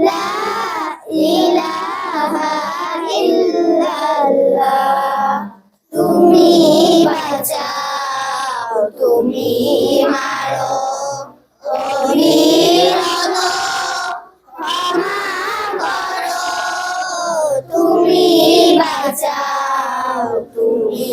La ilaha illallah. তুমি বাঁচাও তুমি মারো তুমি বাঁচাও তুমি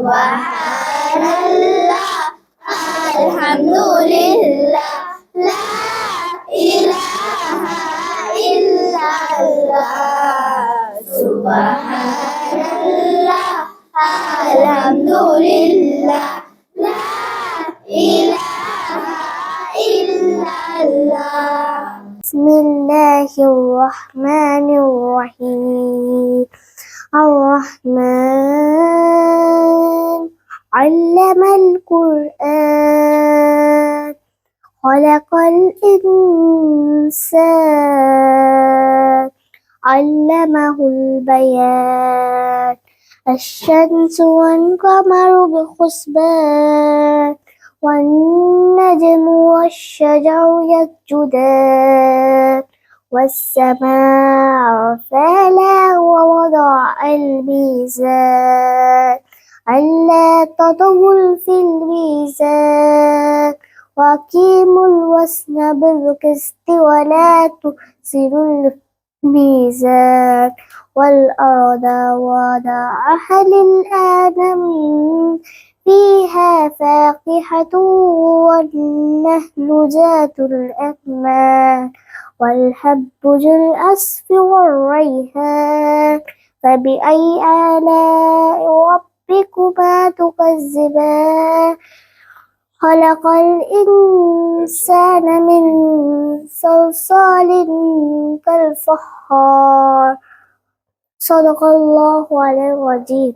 سبحان الله. الحمد لله لا إله إلا الله سبحان الله الحمد لله لا إله إلا الله بسم الله الرحمن الرحيم. الرحمن. علم القرآن. خلق الإنسان. علمه البيان. الشمس والقمر بحسبان. والنجم والشجر يسجدان. والسماء رفعها ووضع الميزان ألا تطغوا في الميزان وأقيموا الوزن بالقسط ولا تخسروا الميزان والأرض وضعها للآدم فيها فاقحة والنهل ذات الأكمام والحب ذو الأصف والريحان فبأي آلاء ربكما تكذبان؟ خلق الإنسان من صلصال كالفخار. صدق الله عليه العظيم